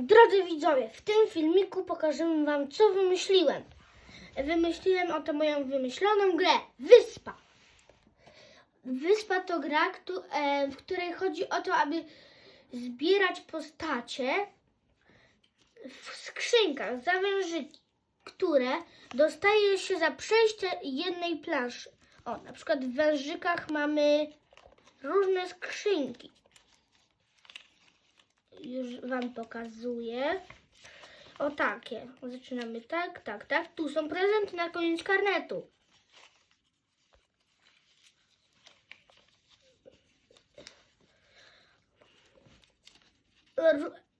Drodzy widzowie, w tym filmiku pokażę Wam, co wymyśliłem. Wymyśliłem oto moją wymyśloną grę Wyspa. Wyspa to gra, e, w której chodzi o to, aby zbierać postacie w skrzynkach, zawężyki, które dostaje się za przejście jednej planszy. O, na przykład w wężykach mamy różne skrzynki. Już Wam pokazuję. O takie. Zaczynamy tak, tak, tak. Tu są prezenty na koniec karnetu.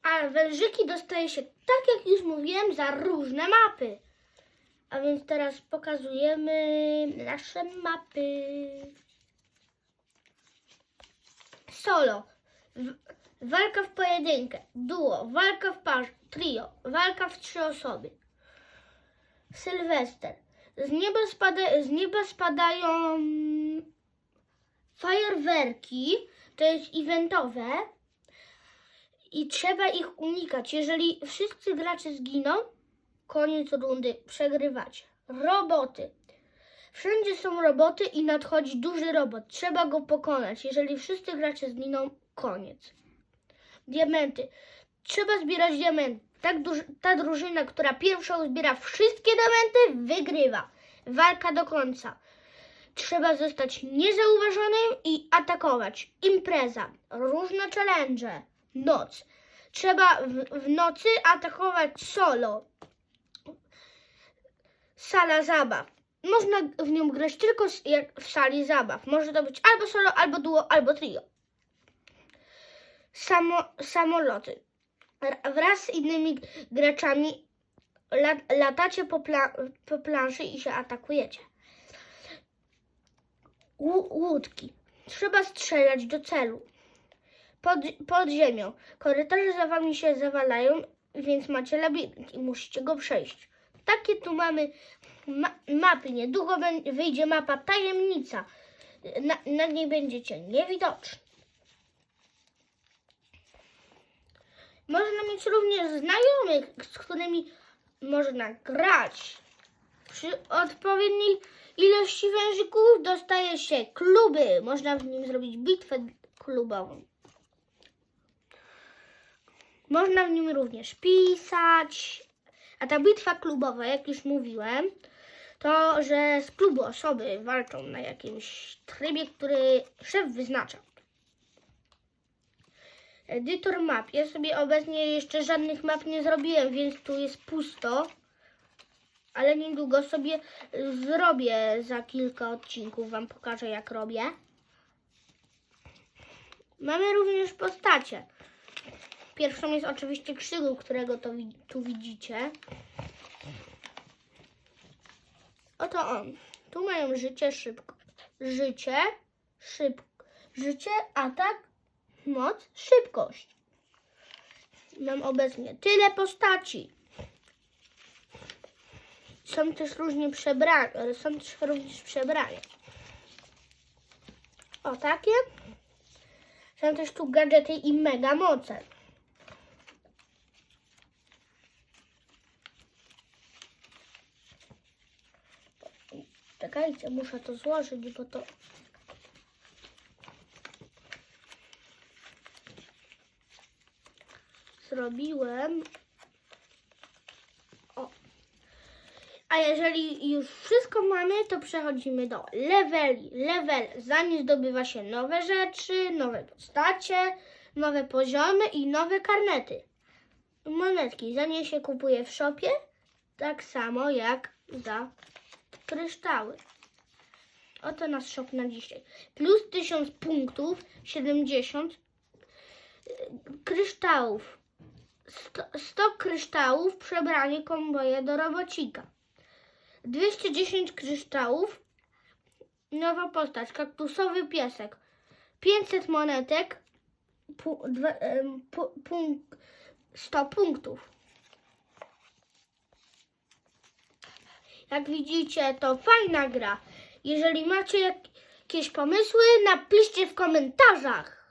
A wężyki dostaje się, tak jak już mówiłem, za różne mapy. A więc teraz pokazujemy nasze mapy. Solo. Walka w pojedynkę. Duo. Walka w parze. Trio. Walka w trzy osoby. Sylwester. Z nieba, spada, z nieba spadają fajerwerki. To jest eventowe. I trzeba ich unikać. Jeżeli wszyscy gracze zginą, koniec rundy, przegrywacie. Roboty. Wszędzie są roboty i nadchodzi duży robot. Trzeba go pokonać. Jeżeli wszyscy gracze zginą, koniec. Diamenty. Trzeba zbierać diamenty. Tak ta drużyna, która pierwszą zbiera wszystkie diamenty, wygrywa. Walka do końca. Trzeba zostać niezauważonym i atakować. Impreza. Różne challenge. Noc. Trzeba w, w nocy atakować solo. Sala zabaw. Można w nią grać tylko jak w sali zabaw. Może to być albo solo, albo duo, albo trio. Samo, samoloty. Wraz z innymi graczami lat, latacie po, pla, po planszy i się atakujecie. Łódki. Trzeba strzelać do celu. Pod, pod ziemią. Korytarze za wami się zawalają, więc macie labirynt i musicie go przejść. Takie tu mamy ma mapy. Niedługo wyjdzie mapa tajemnica. Na, na niej będziecie niewidoczni. Można mieć również znajomych, z którymi można grać. Przy odpowiedniej ilości wężyków dostaje się kluby. Można w nim zrobić bitwę klubową. Można w nim również pisać. A ta bitwa klubowa, jak już mówiłem, to, że z klubu osoby walczą na jakimś trybie, który szef wyznacza. Edytor map. Ja sobie obecnie jeszcze żadnych map nie zrobiłem, więc tu jest pusto. Ale niedługo sobie zrobię za kilka odcinków. Wam pokażę, jak robię. Mamy również postacie. Pierwszą jest oczywiście Krzygu, którego to tu widzicie. Oto on. Tu mają życie szybko. Życie, szybko. Życie, atak, moc, szybkość. Mam obecnie tyle postaci. Są też różnie przebrane. Są też również przebrane. O takie. Są też tu gadżety i mega moce. Czekajcie, muszę to złożyć, bo to. Zrobiłem. O. A jeżeli już wszystko mamy, to przechodzimy do leveli. Level, zanim zdobywa się nowe rzeczy, nowe postacie, nowe poziomy i nowe karnety. Monetki, za nie się kupuje w shopie, tak samo jak za kryształy. Oto nasz shop na dzisiaj. Plus 1000 punktów, 70 y, kryształów. 100, 100 kryształów, przebranie komboje do robocika. 210 kryształów, nowa postać, kaktusowy piesek. 500 monetek, pu, dwa, em, pu, punk, 100 punktów. Jak widzicie, to fajna gra. Jeżeli macie jak- jakieś pomysły, napiszcie w komentarzach.